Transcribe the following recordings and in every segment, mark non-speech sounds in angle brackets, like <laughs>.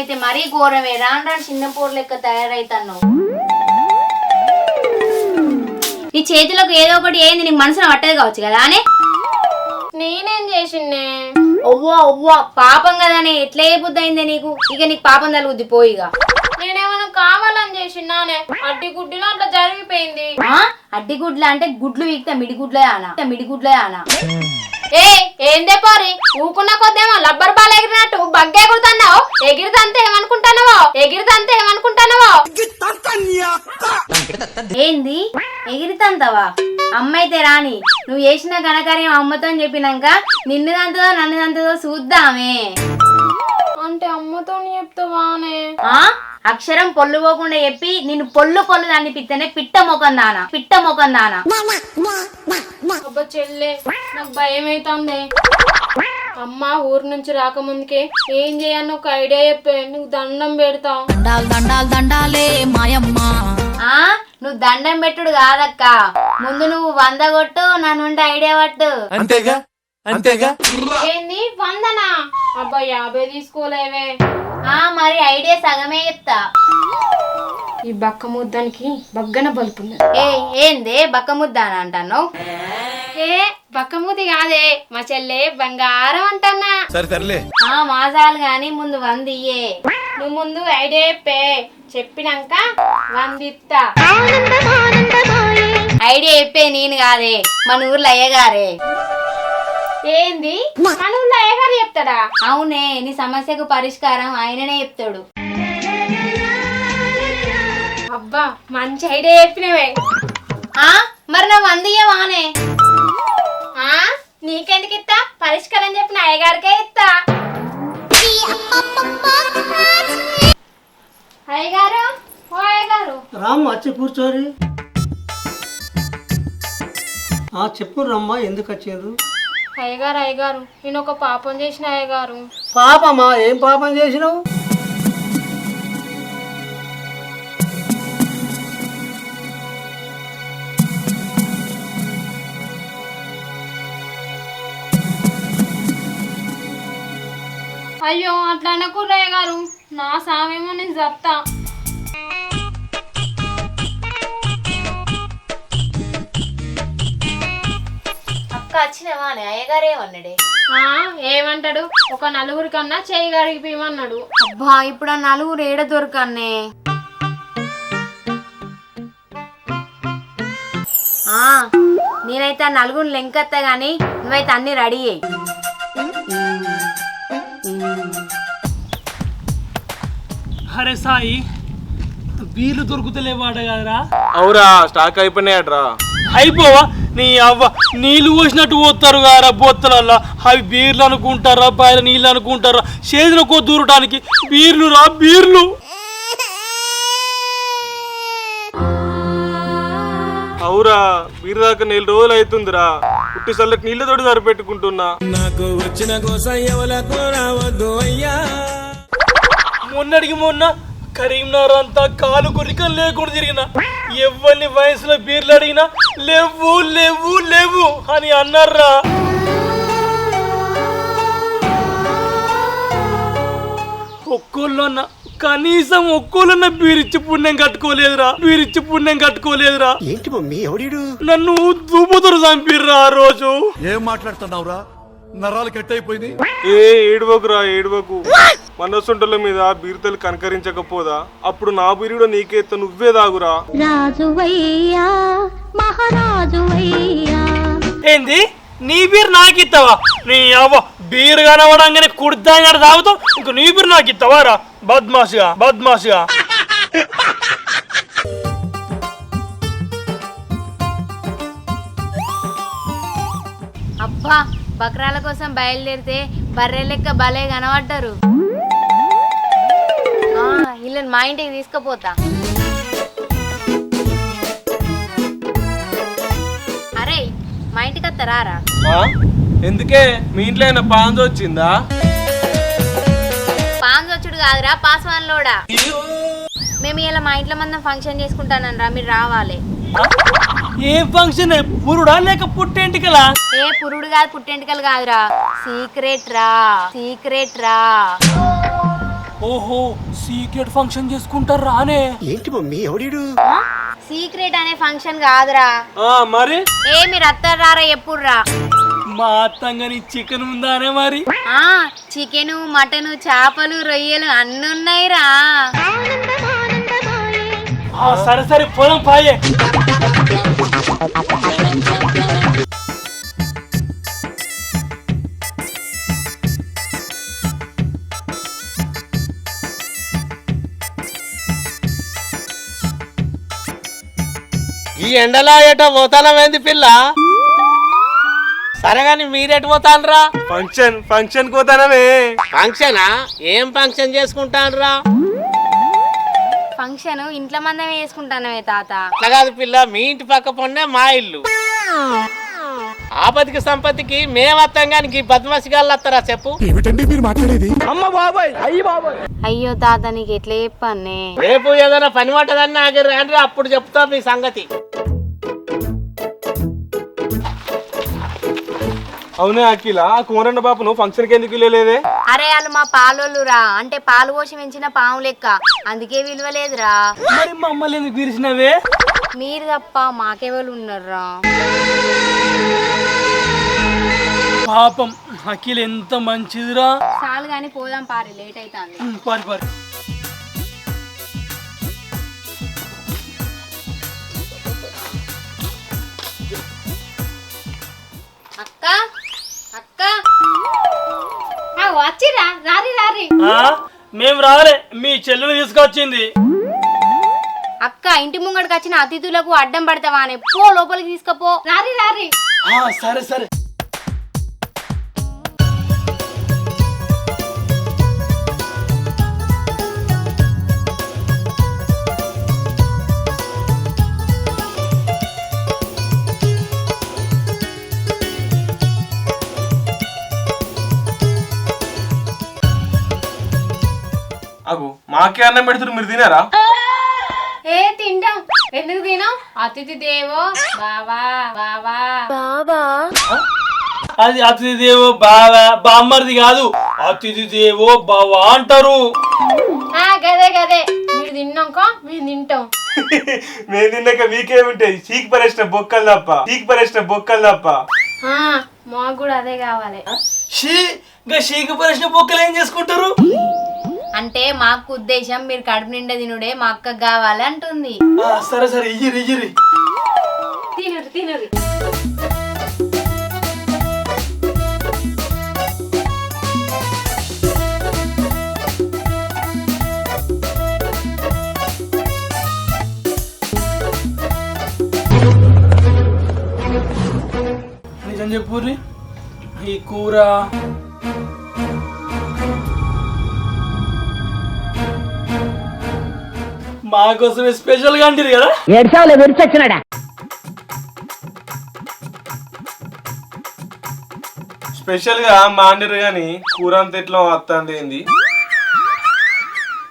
నువ్వైతే మరీ ఘోరమే. రాను రాను చిన్న పోరు లెక్క తయారైతాను. నీ చేతిలోకి ఏదో ఒకటి ఏంది నీకు మనసులో పట్టదు కావచ్చు కదా అనే? నేనేం చేసిండే? ఒవ్వా ఒవ్వా పాపం కదనే ఎట్లా అయిందే నీకు? ఇక నీకు పాపం తలుగుద్ది పోయిగా నేనేమైనా కావాలని చేసినానే అడ్డి గుడ్డిలో అట్లా జరిగిపోయింది? అడ్డి గుడ్ల అంటే గుడ్లు వీక్తా మిడి గుడ్లే ఆనా మిడి గుడ్లే ఆనా ఏ ఏందే పోరి? ఊకున్న కొద్దేమో లబ్బర్ బాల్ ఎగిరినట్టు బగ్గే ఎగురుతున్నావు. ఎగిరిదంతే ఏమనుకుంటున్నావో? ఎగిరిదంతే ఏమనుకుంటున్నావో? ఏంది? ఎగిరితంతవా? అమ్మైతే రాని నువ్వు చేసిన ఘనకార్యం అమ్మతో చెప్పినాక నిన్ను దంతదో నన్ను దంతదో చూద్దామే. అంటే అమ్మతో చెప్తావానే? ఆ? అక్షరం పొల్లు పోకుండా చెప్పి నిన్ను పొల్లు పొల్లు దాన్ని పిత్తనే పిట్ట మొఖం దానా పిట్ట మొఖం దానా అబ్బా చెల్లె నాకు భయం అవుతుంది అమ్మ ఊరు నుంచి రాకముందుకే ఏం చేయను ఒక ఐడియా చెప్పే నువ్వు దండం పెడతా. దండాలు దండాలు దండాలే మాయమ్మ. ఆ? నువ్వు దండం పెట్టుడు కాదక్క. ముందు నువ్వు వంద కొట్టు నన్నుండి ఐడియా పట్టు. అంతేగా? అంతేగా? ఏంది? వందనా? అబ్బా యాభై తీసుకోలేవే. ఆ మరి ఐడియా సగమే చెప్తా. ఈ బక్క ముద్దానికి బగ్గన బలుపున్నది ఏ ఏందే బక్క ముద్ద అని అంటాను ఏ బక్క ముద్ది కాదే. మా చెల్లె బంగారం అంటన్నా. సరే సర్లే. ఆ మాసాలు గాని ముందు వంద ఇయ్యే. నువ్వు ముందు ఐడియా చెప్పే. చెప్పినాక వందిత్తా. ఐడియా చెప్పే నేను కాదే. మన ఊర్లో అయ్యగారే. ఏంది? మనవుల్లో ఎవరు చెప్తాడా? అవునే నీ సమస్యకు పరిష్కారం ఆయననే చెప్తాడు. అబ్బా మంచి ఐడియా చెప్పినవే. ఆ? మరి నా వంద ఇయ్యవానే? ఆ? నీకెందుకు ఇస్తా పరిష్కారం చెప్పిన అయ్యగారికే ఇస్తా అయ్యగారు? ఓ అయ్యగారు. రామ్మ వచ్చి కూర్చోరి. ఆ చెప్పు రమ్మ ఎందుకు వచ్చిండ్రు అయ్యగారు అయ్యగారు నేను ఒక పాపం చేసిన అయ్యగారు. పాపమా? ఏం పాపం చేసినావు? అయ్యో అట్లా అనకూడదు అయ్యగారు. నా సామేమో నేను చెప్తా అక్క వచ్చినవానే అయ్యగారేమన్నాడే ఆ, ఏమంటాడు? ఒక నలుగురి కన్నా చేయి గడిగిపోయమన్నాడు అబ్బా ఇప్పుడు ఆ నలుగురు ఏడ దొరకన్నే? ఆ నేనైతే ఆ నలుగురు లెంకత్తా గాని నువ్వైతే అన్ని రెడీ అయ్యి అరే సాయి బీర్లు దొరుకుతలేవాడ కదరా. అవురా స్టాక్ అయిపోయినాయట్రా. అయిపోవా? నీ అవ్వ నీళ్ళు పోసినట్టు పోతారు కారా బొత్తలల్లా. అవి బీర్లు అనుకుంటారా బయట నీళ్ళు అనుకుంటారా? చేతిలో కో దూరటానికి బీర్లు రా బీర్లు. అవురా వీరి దాకా నెల రోజులు అవుతుందిరా పుట్టి చల్లటి నీళ్ళతోటి సరిపెట్టుకుంటున్నా. నాకు వచ్చిన కోసం ఎవలకు రావద్దు అయ్యా. మొన్నటికి మొన్న కరీంనగర్ అంతా కాలు కొరికలు లేకుండా తిరిగిన. ఎవరిని వయసులో బీర్లు అడిగినా లేవు లేవు లేవు అని అన్నారా? ఒక్కోళ్ళన్న కనీసం ఒక్కోళ్ళన్న బీరిచ్చి పుణ్యం కట్టుకోలేదురా. బీరిచ్చి పుణ్యం కట్టుకోలేదురా. ఏంటి మమ్మీ ఎవడీడు? నన్ను దూపుతురు చంపిర్రా ఆ రోజు. ఏం మాట్లాడుతున్నావురా? నరాలు కట్ అయిపోయింది ఏ ఏడువకురా ఏడువకు. మనసుంటల మీద బీరుతలు కనకరించకపోదా? అప్పుడు నా బీరుడు నీకేత్త నువ్వే దాగురా రాజువయ్యా మహారాజువయ్యా. ఏంది? నీ బీర్ నాకు ఇస్తావా నీ అవ్వ బీర్ కనవడంగానే కుర్తాగా తాగుతావు? ఇంక నీ బీర్ నాకు ఇస్తావా రా బద్మాసిగా బద్మాసిగా అబ్బా బకరాల కోసం బయలుదేరితే బర్రె లెక్క భలే కనబడ్డారు. వీళ్ళని మా ఇంటికి తీసుకుపోతా. అరే మా ఇంటికి ఆ? ఎందుకే? మీ ఇంట్లో ఏమైనా పాంజ్ వచ్చిందా? పాంగొచ్చుడు కాదురా పాస్వాన్లోడా మేము ఇలా మా ఇంట్లో మందం ఫంక్షన్ చేసుకుంటానరా మీరు రావాలి. ఏం ఫంక్షన్ పురుడా లేక పుట్టేంటికలా? ఏ పురుడు కాదు పుట్టెంటికలు కాదురా. సీక్రెట్ రా. సీక్రెట్ రా. ఓహో సీక్రెట్ ఫంక్షన్ చేసుకుంటారు రానే సీక్రెట్ అనే ఫంక్షన్ కాదురా. ఆ, మరి? ఏ మీరు అత్తరు రారా ఎప్పుడు రా మా అత్తంగాని చికెన్ ఉందానే మరి? ఆ చికెను మటను చేపలు రొయ్యలు అన్ని ఉన్నాయిరా. ఆ, సరే సరే పోదాం పాయే. ఈ ఎండలో ఎటో పోతానమేంది పిల్ల? సరే గాని మీరెటు పోతాన్రా? Function function కోతానమే ఫంక్షనా? ఏం ఫంక్షన్ చేసుకుంటాన్రా? ఫంక్షన్ ఇంట్లో మందమే వేసుకుంటానమే తాత. అట్లా కాదు పిల్ల మీ ఇంటి పక్క పొన్నే మా ఇల్లు. ఆపతికి సంపత్తికి మేమత్తం కానీ బద్మసి గాళ్ళు వస్తారా చెప్పు? అయ్యో తాత నీకు ఎట్లా చెప్పానే రేపు ఏదైనా పని పట్టదని నాకు రండి అప్పుడు చెప్తా మీ సంగతి. అవునే అఖిల ఆ కోరండ బాపును ఫంక్షన్కి ఎందుకు వెళ్ళలేదే? అరే వాళ్ళు మా పాలోళ్ళురా. అంటే పాలు పోసి పెంచిన పాము లెక్క. అందుకే విలువలేదురా మరి మమ్మల్ని ఎందుకు పిలిచినవే? మీరు తప్ప మాకెవరు ఉన్నారా పాపం. అఖిల్ ఎంత మంచిదిరా. చాలు కానీ పోదాం పారి లేట్ అవుతుంది పారి పారి. అక్క అక్క. వచ్చిరా రారి రారి. ఆ, మేం రాలే మీ చెల్లెని తీసుకొచ్చింది. అక్క ఇంటి ముంగడికి వచ్చిన అతిథులకు అడ్డం పడతావా అని. పో లోపలికి తీసుకపో. రారి రారి. ఆ, సరే సరే. మాకే అన్నం పెడుతున్నారు మీరు తినారా? ఏ తింటాం. ఎందుకు తినాం అతిథి దేవో బావా బావా. అది అతిథి దేవో బావ బామ్మర్ది కాదు. అతిథి దేవో బావ అంటారు. ఆ, గదే గదే. మీరు తిన్నాక మేము తింటాం. <laughs> మేము తిన్నాక మీకేముంటాయి? చీకి పరేసిన బొక్కలు తప్ప. చీకి పరేసిన బొక్కలు తప్ప. ఆ, మాకు కూడా అదే కావాలి. షీ ఇంకా షీకి పరిచిన బొక్కలు ఏం చేసుకుంటారు? అంటే మాకు ఉద్దేశం మీరు కడుపు నిండా తినుడే మా అక్కకు కావాలి అంటుంది. ఆ, సరే సరే ఇయ్యిరి ఇయ్యిరి. తినరు తినరు. నిజం చెప్పుర్రి ఈ కూర మా కోసమే స్పెషల్గా అంటారు కదా? స్పెషల్గా మా గాని కూర అంత ఎట్లా వస్తుంది ఏంది?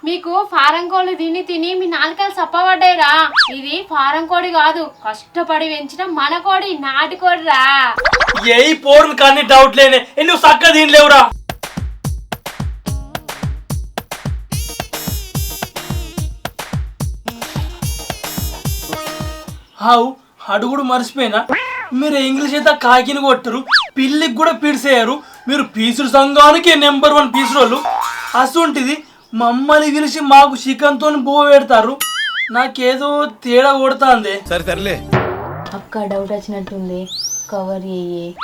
మీకు ఫారం కోళ్ళు తిని తిని మీ నాలుకలు సప్పబడ్డాయిరా ఇది ఫారం కోడి కాదు కష్టపడి పెంచిన మన కోడి నాటి కోడి రా ఏ పోరులు కానీ డౌట్ లేనే. ఏ, నువ్వు చక్క తినలేవురా? హావు అడుగుడు మర్చిపోయినా? మీరు ఇంగ్లీష్ అయితే కాకిని కొట్టరు పిల్లికి కూడా పీడిసేయరు మీరు పీసుడు సంఘానికి నెంబర్ వన్ పీసుడు వాళ్ళు అసుంటిది మమ్మల్ని పిలిచి మాకు చికెన్తో బో పెడతారు. నాకేదో తేడా కొడుతుంది. సరే సర్లే. అక్క డౌట్ వచ్చినట్టుంది. కవర్ చెయ్యి.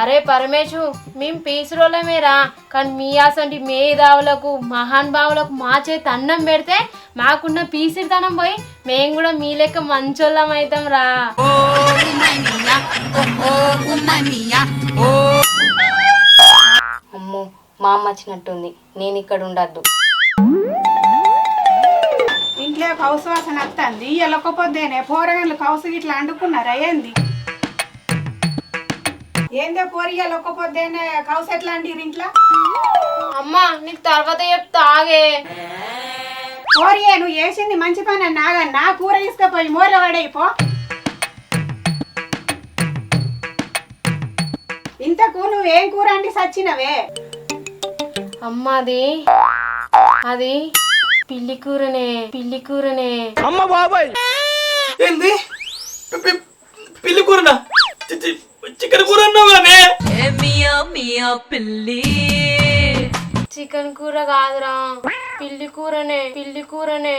అరే పరమేశు మేము పీసురోళ్ళమేరా. కానీ మీ అసంటి మేధావులకు మహాన్ భావులకు మా చేతి అన్నం పెడితే మాకున్న పీసిరితనం పోయి మేము కూడా మీ లెక్క మంచోళ్ళం అవుతాం రా అమ్మో మా అమ్మ వచ్చినట్టుంది. నేను ఇక్కడ ఉండద్దు. ఇంట్లో కౌసు వాసన వస్తుంది ఎలకపోద్దేనే పోరగాళ్ళు కౌసు ఇట్లా అండుకున్నారా ఏంది? ఏందే పోరి ఎలకపోద్దేనే కౌసు ఎట్లా అండిరు ఇంట్లో అమ్మా నీకు తర్వాత చెప్తా ఆగే. పోరియే నువ్వు వేసింది మంచి పని నాగా నా కూర తీసుకుపోయి మోర పడైపో ఇంతకు నువ్వేం కూర అండి సచ్చినవే? అమ్మాది అది పిల్లి కూరనే పిల్లి కూరనే. ఏంది? పి- పి- పిల్లి కూరనా? చికెన్ కూర కానీ చికెన్ కూర కాదురా. పిల్లి కూరనే పిల్లి కూరనే.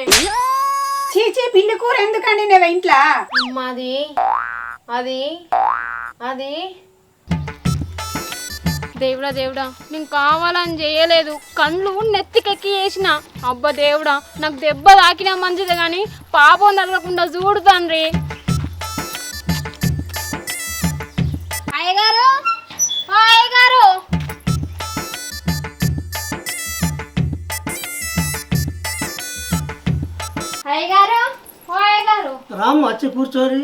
చీచీ పిల్లి కూర ఎందుకండి నేను ఇంట్లో? అమ్మాది అది అది. దేవుడా దేవుడా నేను కావాలని చేయలేదు. కళ్ళు నెత్తికెక్కి వేసిన అబ్బా దేవుడా నాకు దెబ్బ తాకినా మంచిది కానీ పాపం తగలకుండా చూడు తండ్రి. అయ్యగారు? అయ్యగారు? అయ్యగారు? ఓ అయ్యగారు? రామ్మ వచ్చి కూర్చోరి.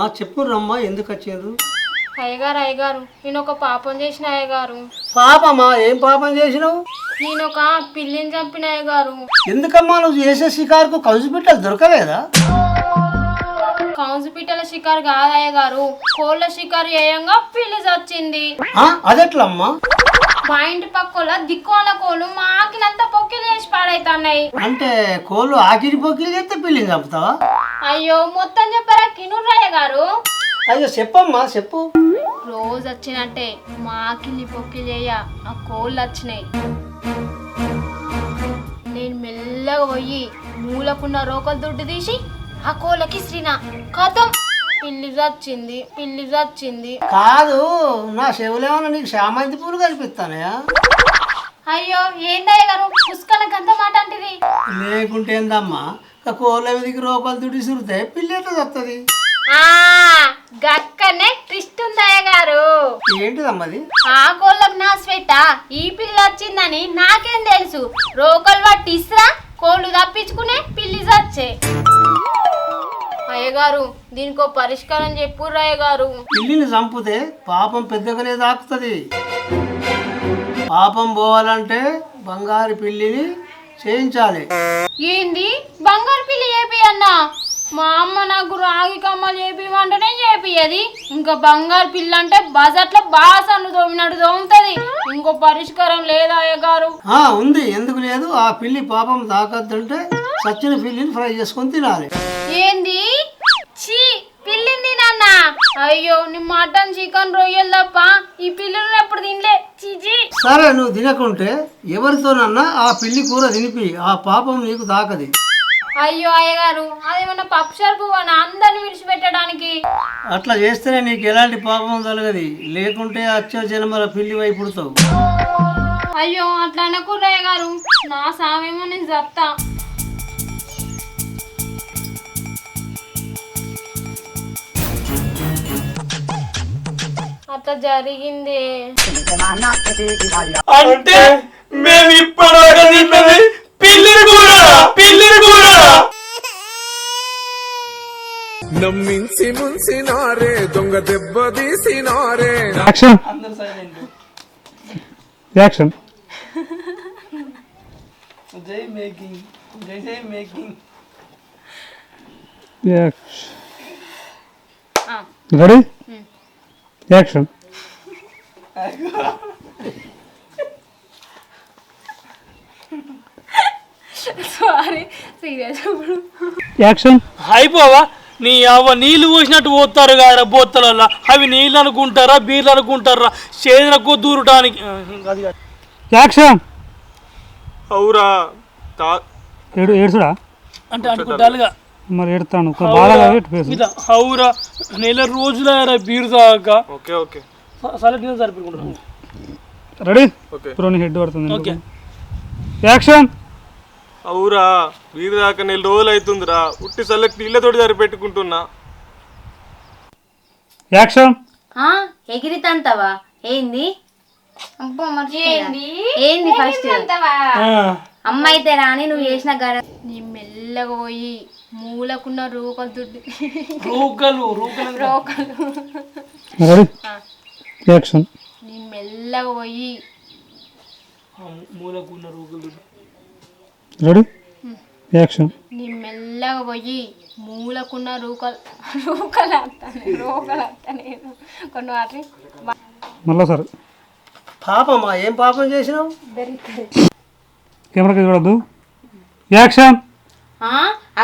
ఆ చెప్పు రమ్మా ఎందుకు వచ్చిండ్రు? అయ్యగారు అయ్యగారు నేను ఒక పాపం చేసిన అయ్యగారు. పాపమ్మా ఏం పాపం చేసినావు? నేను ఒక పిల్లిని చంపిన అయ్యగారు. ఎందుకమ్మా నువ్వు చేసే షికారుకు కౌసు బిడ్డలు దొరకలేదా? కౌన్సు పిట్టల షికారు కాదు అయ్యగారు కోళ్ళ షికారు చేయంగా పిల్లి చచ్చింది. ఆ, అదెట్లమ్మా? మా ఇంటి పక్కల దిక్కువల కోళ్ళు మా ఆకిలంతా పొక్కిలు చేసి పాడైతున్నాయి. అంటే కోళ్ళు ఆకిరి పొక్కిలు చేస్తే పిల్లిని చంపుతావా? అయ్యో మొత్తం చెప్పారా కినుర్రయ్య గారు. అయ్యో చెప్పమ్మా చెప్పు. రోజు వచ్చినట్టే మా ఆకిలి పొక్కిలు చేయ ఆ కోళ్ళు వచ్చినాయి. నేను మెల్లగా పోయి మూలకున్న రోకలు దుడ్డు తీసి ఆ కోళ్ళకి శ్రీనా. కథం. పిల్లి చచ్చింది పిల్లి చచ్చింది కాదు నా చెవులేమన్నా నీకు శామంతి పూలు కనిపిస్తానయా? అయ్యో ఏందయ్య గారు? పుష్కలకు అంత మాట అంటిది లేకుంటే ఏందమ్మా? కోళ్ళ మీదకి రోకలు తుడి సురితే పిల్లి ఎట్లా వస్తుంది ఆ గక్కనే ట్విస్ట్ ఉందయ్య గారు. ఏంటిదమ్మది ఆ కోళ్ళకు నా స్వెట్ట ఈ పిల్లి వచ్చిందని నాకేం తెలుసు. రోకలు పట్టి ఇస్రా కోళ్ళు తప్పించుకునే పిల్లి చచ్చే. అయ్యగారు దీనికో పరిష్కారం చెప్పుర్రు అయ్యగారు. పిల్లిని చంపితే పాపం పెద్దగానే దాకుతుంది పాపం పోవాలంటే బంగారు పిల్లిని చేయించాలి. ఏంది? బంగారు పిల్లి చేపి అన్నా మా అమ్మ నాకు రాగి కమ్మలు చేపిమంటేనే చేపియది ఇంకా బంగారు పిల్ల అంటే బజార్లో బాసన్ను తోమినట్టు తోముతుంది. ఇంకో పరిష్కారం లేదా అయ్యగారు? ఆ, ఉంది. ఎందుకు లేదు? ఆ పిల్లి పాపం తాకద్దంటే సచ్చిన పిల్లిని ఫ్రై చేసుకొని తినాలి. ఏంది? చీ పిల్లింది నాన్న. అయ్యో నీ మటన్ చికెన్ రొయ్యలు తప్ప ఈ పిల్లలు ఎప్పుడు తినలే. చీచి సరే నువ్వు తినకుంటే ఎవరితోనన్నా ఆ పిల్లి కూర తినిపి ఆ పాపం నీకు తాకది. అయ్యో అయ్యగారు అదేమన్నా పప్పు సరుపు అని అందరిని విడిచిపెట్టడానికి? అట్లా చేస్తేనే నీకు ఎలాంటి పాపం తొలగది. లేకుంటే వచ్చే జన్మల పిల్లి వైపు పుడతావు. అయ్యో అట్లా అనకూడదు అయ్యగారు. నా సామేమో నేను చెప్తా అట్లా జరిగింది. అంటే మేము ఇప్పటిదాకా తిన్నది పిల్లిని కూర పిల్లిని కూర నమ్మించి ముంచినారే దొంగ దెబ్బ తీసినారే. యాక్షన్ అందరు సైలెంట్ యాక్షన్ జై మేకింగ్ జై జై making. Ready action sorry serious action అయిపోవా? నీ అవ్వ నీళ్ళు పోసినట్టు పోతారు కదా బోత్తలల్లో. అవి నీళ్ళు అనుకుంటారా బీర్లు అనుకుంటారా? చేదనకు దూరటానికి. అది కాదు. యాక్షన్ అవురా. తా ఏడు ఏడుసుడా అంటే అనుకుంటారుగా. మరి ఎడతాను. ఇట్లా హౌరా నెల రోజుల బీరు తాగాక ఓకే ఓకే. సరే నేను సరిపెట్టుకుంటాను రెడీ? ఓకే. ఇప్పుడు హెడ్ పడుతుంది. ఓకే. యాక్షన్! అవురా వీరి దాకా నెల రోజులు అవుతుందిరా ఉట్టి చల్లకి నీళ్ళతోటి సరిపెట్టుకుంటున్నా. యాక్షన్! ఆ, ఎగిరితంతవా. ఏంది? ఏంది? ఫస్ట్ అమ్మ అయితే రాని నువ్వు చేసిన గడ నీ మెల్లగా పోయి. మూలకున్న రూకలు దుడ్డు. రూకలు రూకలు యాక్షన్ నీ మెల్లగా పోయి మూలకున్న రూకలు రెడీ యాక్షన్ నీ మెల్లగా పోయి మూలకున్న రూకలు రూకలు వస్తాను రోకలు వస్తాను కొన్ని వాటి మళ్ళా సరే. పాపమా? ఏం పాపం చేసినావు? కెమెరాకి చూడద్దు యాక్షన్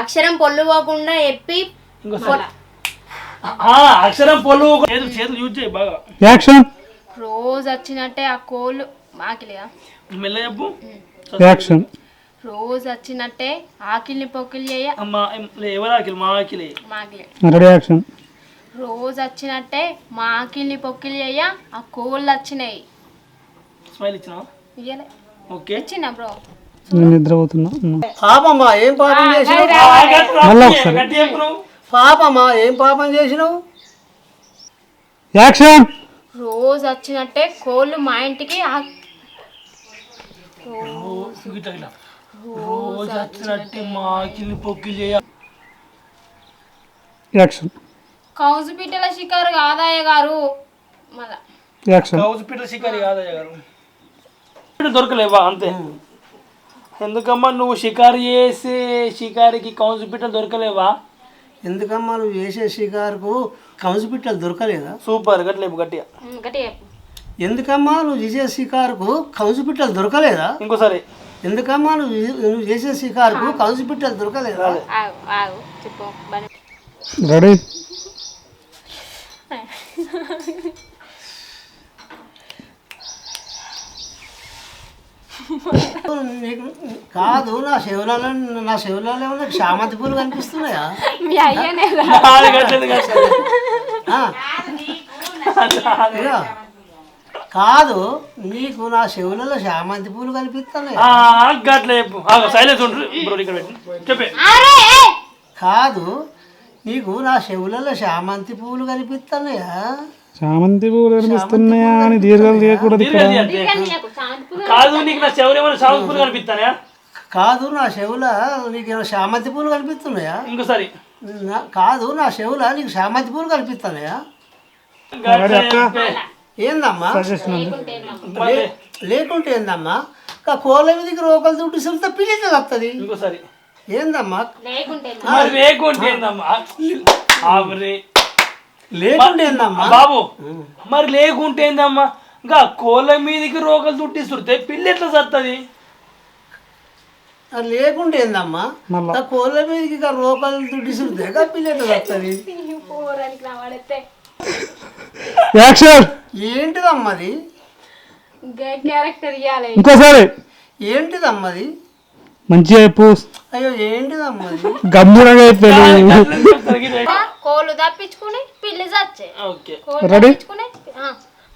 అక్షరం పొల్లు పోకుండా ఎప్పి అక్షరం పొల్లు చేతులు చేతులు యూజ్ చేయి బాగా. యాక్షన్ రోజు వచ్చినట్టే ఆ కోళ్ళు మెల్ల చెప్పు. యాక్షన్ రోజు వచ్చినట్టే ఆకిల్ని పొక్కిలి చేయ. ఎవరు ఆకిలి? మా ఆకిలి. మాకిలి రెడీ యాక్షన్ రోజు వచ్చినట్టే మా ఆకిల్ని పొక్కిలి చేయ ఆ కోళ్ళు వచ్చినాయి. స్మైల్ ఇచ్చినావా? ఇయ్యలే. ఓకే ఇచ్చిన బ్రో నిద్రపోతున్నా. ఉన్నా. పాపమా ఏం పాపం చేసినావు? మళ్ళా ఒకసారి. గట్టి చెప్పు. నువ్వు పాపమా ఏం పాపం చేసినావు? యాక్షన్! రోజు వచ్చినట్టే కోళ్ళు మా ఇంటికి. రోజు వచ్చినట్టే యాక్షన్. కౌజు పిట్టల షికారు కాదాయ గారు. మళ్ళా. యాక్షన్. కౌజు పిట్ట షికారి కాదయ్య గారు. దొరకలేవా అంతే. ఎందుకమ్మా నువ్వు షికారు చేసే షికారికి కౌజు పిట్ట దొరకలేవా? ఎందుకమ్మా నువ్వు చేసే షికారుకు కంసు పిట్టలు దొరకలేదా? సూపర్ గట్లేపు గట్టిగా. ఉమ్, గట్టిగా చెప్పు. ఎందుకమ్మా నువ్వు చేసే షికారుకు కంసు పిట్టలు దొరకలేదా? ఇంకోసారి. ఎందుకమ్మా నువ్వు నువ్వు చేసే షికారుకు కంసు పిట్టలు దొరకలేదా? ఆగు ఆగు చెప్పు బాగా రెడీ <laughs> నీకు కాదు నా చెవులలో నా చెవులలో ఉన్న చామంతి పూలు కనిపిస్తున్నాయా? మీ అయ్యనే కాదు. నీకు నా చెవులలో చామంతి పూలు కనిపిస్తున్నాయా? ఆ, గట్లే చెప్పు. సైలెన్స్ ఉండు. బ్రో ఇక్కడ పెట్టి. చెప్పే. కాదు నీకు నా చెవులలో చామంతి పూలు కనిపిస్తున్నాయా? చామంతి పువ్వులు కనిపిస్తున్నాయా అని దీర్ఘాలు తీయకూడదు ఇక్కడ. కాదు నీకు నా చెవులు ఏమైనా సాగు పూలు కనిపిస్తానా కాదు నా చెవుల నీకు ఏమైనా చామంతి పూలు కనిపిస్తున్నాయా? ఇంకోసారి. కాదు నా చెవుల నీకు చామంతి పూలు కనిపిస్తున్నాయా ఏందమ్మా? లేకుంటే ఏందమ్మా? కోళ్ళ మీదకి రోకలు దుడ్డు సరితే పిలిచి వస్తుంది ఇంకోసారి. ఏందమ్మా? లేకుంటే ఏందమ్మా? ఆవరే. లేకుంటే ఏందమ్మా? బాబు మరి లేకుంటే ఏందమ్మా? ఇంకా కోళ్ళ మీదకి రోగలు చుట్టిస్తుంటే పిల్లి ఎట్లా సత్తది? అది లేకుంటే ఏందమ్మా? కోళ్ళ మీదకి ఇక రోకలు దుడ్డు సరితే పిల్లెట వస్తుంది పోరానికి నా వాడైతే యాక్షన్! ఏంటిదమ్మా అది? క్యారెక్టర్ ఇవ్వాలి ఇంకోసారి. ఏంటిదమ్మా అది? మంచిగా చెప్పు. అయ్యో ఏంటిదమ్మా అది గంభీరంగా చెప్పాడు. కోళ్ళు తప్పించుకుని పిల్లి చచ్చే. ఓకే. కోళ్ళు? తప్పించుకుని ఆ,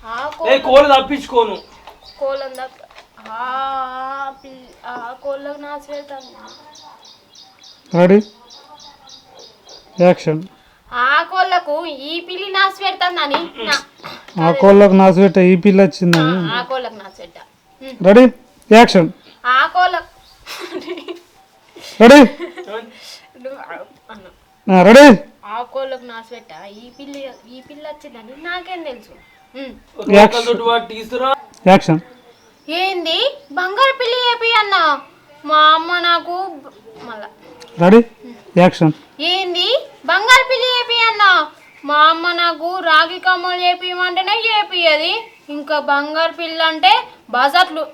ఆ ఏ కోళ్ళు కోళ్ళు తప్పించుకోను. కోళ్ళని తప్ప ఆ పిల్లి ఆ కోళ్ళకు నాచి వెళ్తాను రెడీ యాక్షన్ ఆ కోళ్ళకు ఈ పిల్లి నాచి పెడతానని నా- ఆ కోళ్ళకు నాసు పెట్ట ఈ పిల్ల వచ్చిందని. ఆ కోళ్ళకు నాచి పెట్ట రెడీ యాక్షన్ ఆ కోళ్ళకు రెడీ? <laughs> అన్న రెడీ? ఆ కోళ్ళకు పెట్ట. ఈ పిల్లి ఈ పిల్ల వచ్చిందని నాకేం తెలుసు. యాక్షన్. ఏంది? బంగారు పిల్లి ఏపి అన్న. మా అమ్మ నాకు మళ్ళా రెడీ? యాక్షన్. ఏంది? బంగారు పిల్లి ఏపి అన్న. మా అమ్మ నాకు రాగి కమ్మలు చేపియమంటేనే చేపియది ఇంకా బంగారు పిల్ల అంటే బజార్లు.